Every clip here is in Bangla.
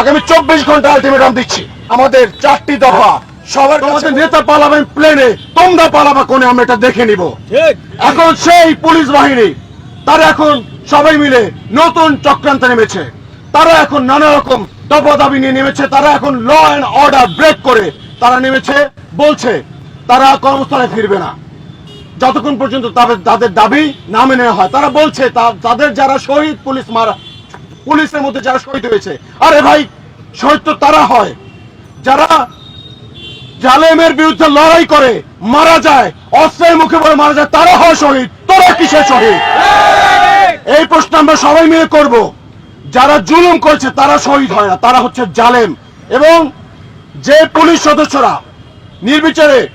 আগামী চব্বিশ ঘণ্টা আলটিমেটাম দিচ্ছি। আমাদের চারটি দফা। সবার কাছে নেতা পালাবেন প্লেনে তোমরা পালাবা কোনে আমরা এটা দেখে নিব। এখন সেই পুলিশ বাহিনী তারা এখন সবাই মিলে নতুন চক্রান্তে নেমেছে। তারা এখন নানা রকম দফা দাবি নিয়ে নেমেছে। তারা এখন ল অ্যান্ড অর্ডার ব্রেক করে তারা নেমেছে। বলছে তারা কর্মস্থলে ফিরবে না। যতক্ষণ পর্যন্ত তাদের তাদের দাবি না মেনে নেওয়া হয় তারা বলছে তাদের যারা শহীদ পুলিশ মারা পুলিশের মধ্যে যারা শহীদ হয়েছে। আরে ভাই, শহীদ তো তারা হয়। যারা জালেমের বিরুদ্ধে লড়াই করে, মারা যায়, অস্ত্রের মুখে বলে মারা যায়, তারা হয় শহীদ। তোরা কিসের শহীদ? এই প্রশ্ন আমরা সবাই মিলে করব। যারা জুলুম করছে, তারা শহীদ হয় না। তারা হচ্ছে জালেম। এবং যে পুলিশ সদস্যরা নির্বিচারে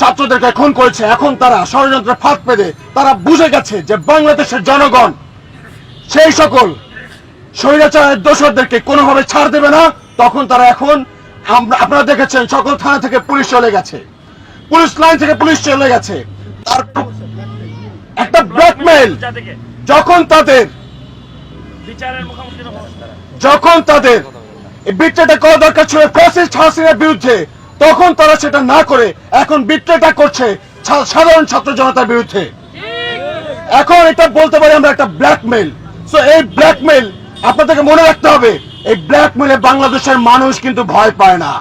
ছাত্রদেরকে খুন করেছে, এখন তারা ষড়যন্ত্রে ফাঁদ পেতে, তারা বুঝে গেছে যে বাংলাদেশের জনগণ, সেই সকল স্বৈরাচারের দোষরদেরকে কোনোভাবে ছাড় দেবে না। তখন তারা এখন আমরা- আপনারা দেখেছেন সকল থানা থেকে পুলিশ চলে গেছে। পুলিশ লাইন থেকে পুলিশ চলে গেছে। তার একটা ব্ল্যাকমেইল। যখন তাদের। যখন তাদের এই বিট্রেটা করা দরকার ছিল ফ্যাসিস্ট হাসিনার বিরুদ্ধে তখন তারা সেটা না করে এখন বিট্রেটা করছে সাধারণ ছাত্র জনতার বিরুদ্ধে। এখন এটা বলতে পারি আমরা একটা ব্ল্যাকমেল সো এই ব্ল্যাকমেল আপনাদেরকে মনে রাখতে হবে এই ব্ল্যাকমেলে বাংলাদেশের মানুষ কিন্তু ভয় পায় না।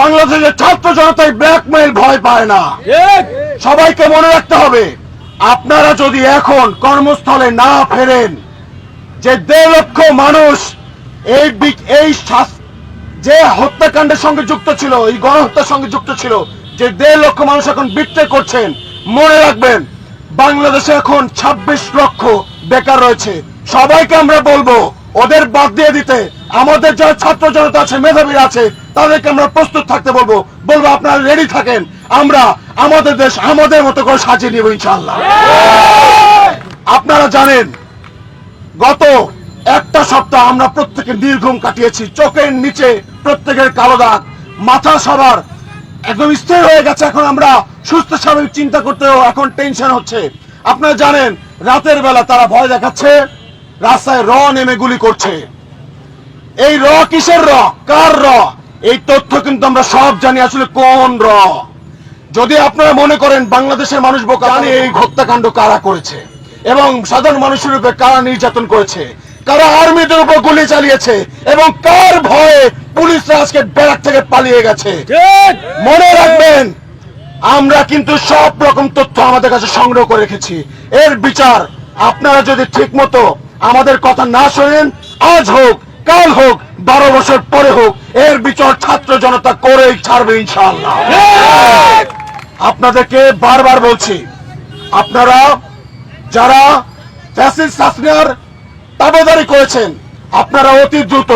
বাংলাদেশের ছাত্র জনতা এই ব্ল্যাকমেল ভয় পায় না। সবাইকে মনে রাখতে হবে আপনারা যদি এখন কর্মস্থলে না ফেরেন যে দেড় লক্ষ মানুষ এই এই যে হত্যাকাণ্ডের সঙ্গে যুক্ত ছিল এই গণহত্যার সঙ্গে যুক্ত ছিল যে দেড় লক্ষ মানুষ এখন বিক্রে করছেন মনে রাখবেন বাংলাদেশে এখন ২৬ লক্ষ বেকার রয়েছে। সবাইকে আমরা বলব, ওদের বাদ দিয়ে দিতে। আমাদের যারা ছাত্র জনতা আছে, মেধাবীরা আছে, তাদেরকে আমরা প্রস্তুত থাকতে বলব। বলব আপনারা রেডি থাকেন, আমরা আমাদের দেশ আমাদের মতো করে সাজিয়ে নিব ইনশাল্লাহ আপনারা জানেন, গত একটা সপ্তাহ আমরা প্রত্যেকে নির্ঘুম কাটিয়েছি, চোখের নিচে প্রত্যেকের কালো দাগ, মাথা সবার একদম স্থির হয়ে গেছে, এখন আমরা সুস্থ স্বাভাবিক চিন্তা করতেও এখন টেনশন হচ্ছে। আপনারা জানেন, রাতের বেলা তারা ভয় দেখাচ্ছে রাস্তায় র নেমে গুলি করছে। এই র কিসের র? কার র? এই তথ্য কিন্তু আমরা সব জানি আসলে কোন র। যদি আপনারা মনে করেন বাংলাদেশের মানুষ বোকা জানে এই হত্যাকাণ্ড কারা করেছে এবং সাধারণ মানুষের উপরে কারা নির্যাতন করেছে কারা আর্মিদের উপর গুলি চালিয়েছে এবং কার ভয়ে পুলিশরা আজকে ব্যারাক থেকে পালিয়ে গেছে। মনে রাখবেন আমরা কিন্তু সব রকম তথ্য আমাদের কাছে সংগ্রহ করে রেখেছি। এর বিচার আপনারা যদি ঠিক মতো আমাদের কথা না শোনেন, আজ হোক, কাল হোক, বারো বছর পরে হোক, এর বিচার ছাত্র জনতা করেই ছাড়বে ইনশাআল্লাহ। আপনাদেরকে বারবার বলছি, আপনারা যারা ফ্যাসিস্ট শাসনার দাবেদারি করেছেন, আপনারা অতি দ্রুত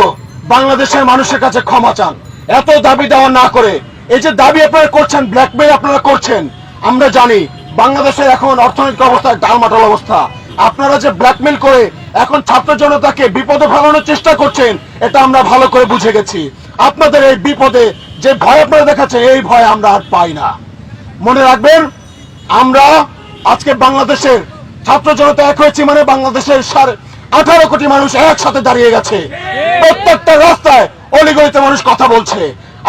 বাংলাদেশের মানুষের কাছে ক্ষমা চান। এত দাবি দেওয়া না করে, এই যে দাবি আপনারা করছেন ব্ল্যাকমেল আপনারা করছেন, আমরা জানি বাংলাদেশের এখন অর্থনৈতিক অবস্থা, ডালমাটাল অবস্থা আপনারা যে ব্ল্যাকমেল করে এখন ছাত্র জনতাকে বিপদে ফেলানোর চেষ্টা করছেন, এটা আমরা ভালো করে বুঝে গেছি। আপনাদের এই বিপদে যে ভয় আপনারা দেখাচ্ছেন এই ভয় আমরা আর পাই না। মনে রাখবেন, আমরা আজকে বাংলাদেশের ছাত্র জনতা এক হয়েছি মানে বাংলাদেশের সাড়ে আঠারো কোটি মানুষ একসাথে দাঁড়িয়ে গেছে। প্রত্যেকটা রাস্তায় অলিগলিতে মানুষ কথা বলছে।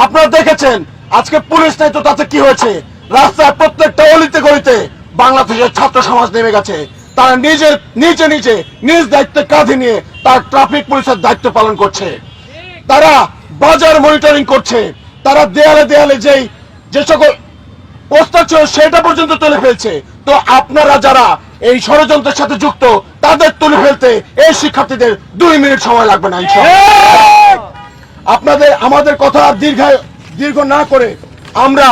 আপনারা দেখেছেন, আজকে পুলিশ নেই তো তাতে কি হয়েছে? রাস্তায় প্রত্যেকটা অলিতে গলিতে বাংলাদেশের ছাত্র সমাজ নেমে গেছে। তারা নিজের, নিজে নিজে নিজ দায়িত্ব কাঁধে নিয়ে তার ট্রাফিক পুলিশের দায়িত্ব পালন করছে। তারা বাজার মনিটরিং করছে। তারা দেয়ালে দেয়ালে যেই, যে সকল পোস্টার ছিল সেটা পর্যন্ত তুলে ফেলছে। তো আপনারা যারা এই ষড়যন্ত্রের সাথে যুক্ত, তাদের তুলে ফেলতে এই শিক্ষার্থীদের দুই মিনিট সময় লাগবে না। আপনাদের, আমাদের কথা দীর্ঘ দীর্ঘ না করে আমরা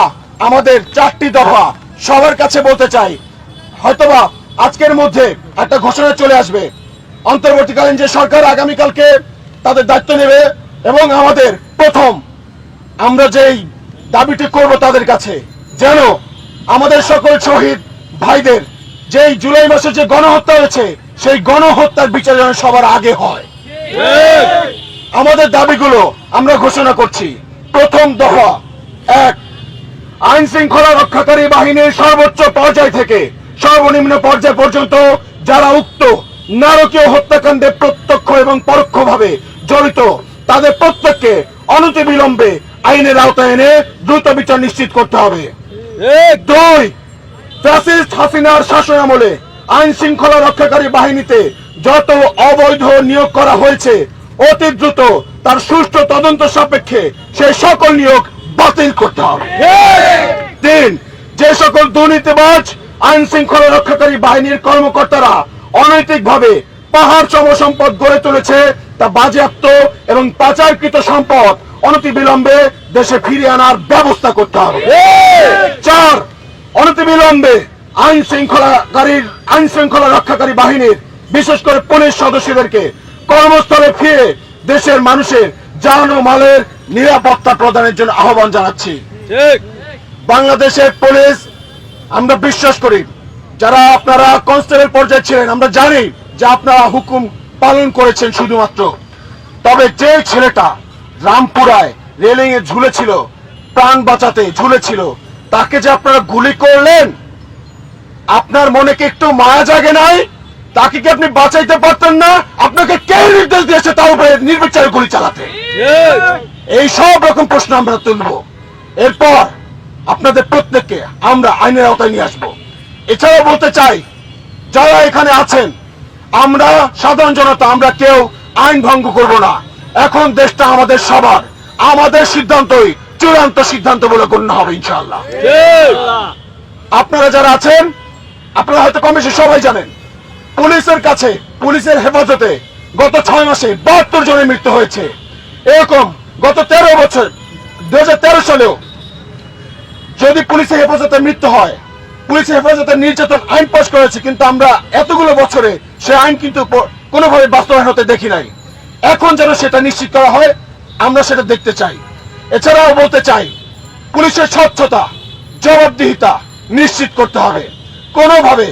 আমাদের চারটি দফা সবার কাছে বলতে চাই। হয়তোবা আজকের মধ্যে একটা ঘোষণা চলে আসবে। অন্তর্বর্তীকালীন যে সরকার আগামীকালকে তাদের দায়িত্ব নেবে এবং আমাদের প্রথম আমরা যেই দাবিটি করব তাদের কাছে, যেন আমাদের সকল শহীদ ভাইদের যেই জুলাই মাসে যে গণহত্যা হয়েছে, সেই গণহত্যার বিচার যেন সবার আগে হয়। আমাদের দাবিগুলো আমরা ঘোষণা করছি। প্রথম দফা, এক আইন শৃঙ্খলা রক্ষাকারী বাহিনীর সর্বোচ্চ পর্যায় থেকে সর্বনিম্ন পর্যায় পর্যন্ত যারা উক্ত নারকীয় হত্যাকাণ্ডে প্রত্যক্ষ এবং পরোক্ষভাবে জড়িত তাদের প্রত্যেককে অনতি বিলম্বে আইনের আওতায় এনে দ্রুত বিচার নিশ্চিত করতে হবে। দুই ফ্যাসিস্ট হাসিনার শাসন আমলে আইন শৃঙ্খলা রক্ষাকারী বাহিনীতে যত অবৈধ নিয়োগ করা হয়েছে অতি দ্রুত তার সুষ্ঠু তদন্ত সাপেক্ষে সেই সকল নিয়োগ বাতিল করতে হবে। তিন যে সকল দুর্নীতিবাজ আইন শৃঙ্খলা রক্ষাকারী বাহিনীর কর্মকর্তারা অনৈতিকভাবে পাহাড় সম সম্পদ গড়ে তুলেছে তা বাজেয়াপ্ত এবং পাচারকৃত সম্পদ অনতিবিলম্বে দেশে ফিরিয়ে আনার ব্যবস্থা করতে হবে। চার অনতিবিলম্বে আইন শৃঙ্খলাকারীর আইন শৃঙ্খলা রক্ষাকারী বাহিনীর বিশেষ করে পুলিশ সদস্যদেরকে কর্মস্থলে ফিরে দেশের মানুষের জান ও মালের নিরাপত্তা প্রদানের জন্য আহ্বান জানাচ্ছি। বাংলাদেশের পুলিশ আমরা বিশ্বাস করি যারা আপনারা কনস্টেবল পর্যায়ে ছিলেন আমরা জানি যে আপনারা হুকুম পালন করেছেন শুধুমাত্র। তবে যে ছেলেটা রামপুরায় রেলিং এ ঝুলেছিল প্রাণ বাঁচাতে ঝুলেছিল তাকে যে আপনারা গুলি করলেন আপনার মনে কি একটু মায়া জাগে নাই? তাকে কি আপনি বাঁচাইতে পারতেন না? আপনাকে কে নির্দেশ দিয়েছে তার উপরে নির্বিচারে গুলি চালাতে? এই সব রকম প্রশ্ন আমরা তুলব। এরপর আপনাদের প্রত্যেককে আমরা আইনের আওতায় নিয়ে আসব। এছাড়াও বলতে চাই, যারা এখানে আছেন, আমরা সাধারণ জনতা, আমরা কেউ আইন ভঙ্গ করব না। এখন দেশটা আমাদের সবার। আমাদের সিদ্ধান্তই চূড়ান্ত সিদ্ধান্ত বলে গণ্য হবে, ইনশাআল্লাহ। আপনারা যারা আছেন, আপনারা হয়তো কম বেশি সবাই জানেন, পুলিশের কাছে, পুলিশের হেফাজতে গত ছয় মাসে বাহাত্তর জনের মৃত্যু হয়েছে। এরকম গত তেরো বছর দু সালেও যদি পুলিশের হেফাজতে মৃত্যু হয়, পুলিশের হেফাজতে নির্যাতন আইন পাস করেছে, কিন্তু আমরা এতগুলো বছরে সে আইন কিন্তু কোনোভাবে বাস্তবায়ন হতে দেখি নাই। এখন যেন সেটা নিশ্চিত করা হয়, আমরা সেটা দেখতে চাই। এছাড়াও বলতে চাই, পুলিশের স্বচ্ছতা, জবাবদিহিতা নিশ্চিত করতে হবে। কোনোভাবে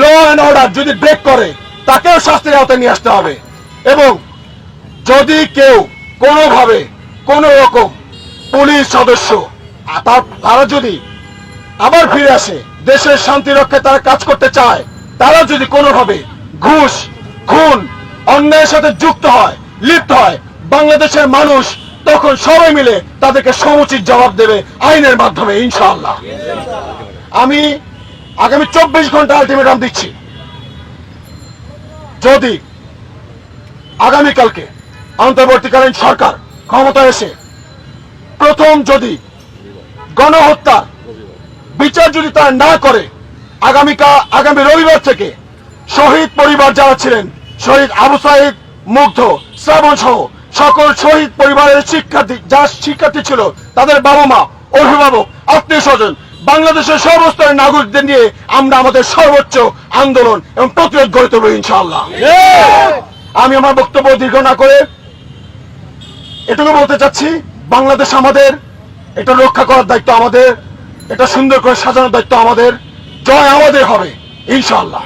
ল অ্যান্ড অর্ডার যদি ব্রেক করে, তাকেও শাস্তির আওতায় নিয়ে আসতে হবে। এবং যদি কেউ কোনোভাবে কোন রকম পুলিশ সদস্য তার- যদি আবার ফিরে আসে, দেশের শান্তি রক্ষায় তারা কাজ করতে চায়, তারা যদি কোনোভাবে ঘুষ, খুন, অন্যায়ের সাথে যুক্ত হয়, লিপ্ত হয়, বাংলাদেশের মানুষ তখন সবাই মিলে তাদেরকে সমুচিত জবাব দেবে আইনের মাধ্যমে, ইনশাআল্লাহ। আমি আগামী চব্বিশ ঘণ্টা আলটিমেটাম দিচ্ছি। যদি আগামীকালকে অন্তর্বর্তীকালীন সরকার ক্ষমতা এসে প্রথম যদি গণহত্যা বিচার যদি তারা না করে আগামীকা আগামী রবিবার থেকে শহীদ পরিবার যারা ছিলেন শহীদ আবু সাইদ মুগ্ধ শ্রাবণ সহ সকল শহীদ পরিবারের শিক্ষার্থী যা শিক্ষার্থী ছিল তাদের বাবা মা অভিভাবক আত্মীয় স্বজন বাংলাদেশের সর্বস্তরের নাগরিকদের নিয়ে আমরা আমাদের সর্বোচ্চ আন্দোলন এবং প্রতিরোধ গড়ে তুলব ইনশাআল্লাহ। আমি আমার বক্তব্য দীর্ঘ না করে এটুকু বলতে চাচ্ছি বাংলাদেশ আমাদের এটা রক্ষা করার দায়িত্ব আমাদের, এটা সুন্দর করে সাজানোর দায়িত্ব আমাদের। জয় আমাদের হবে, ইনশাআল্লাহ।